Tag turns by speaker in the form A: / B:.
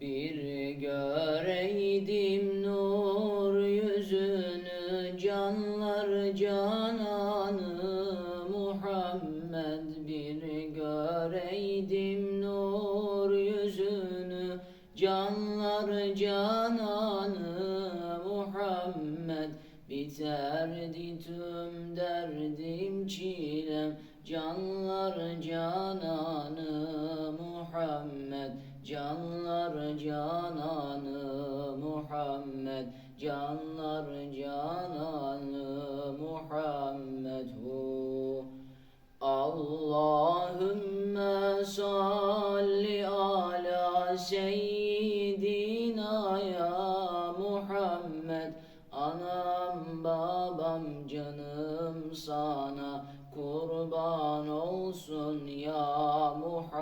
A: Bir göreydim nur yüzünü canlar cananı. Muhammed bir göreydim nur yüzünü canlar cananı. Muhammed biterdi tüm derdim çilem. Canlar cananı Muhammed canlar cananı Muhammed canlar cananı Muhammed hu. Allahümme salli ala seyyidina ya Muhammed. Anam babam canım sana kurban olsun ya Muhammed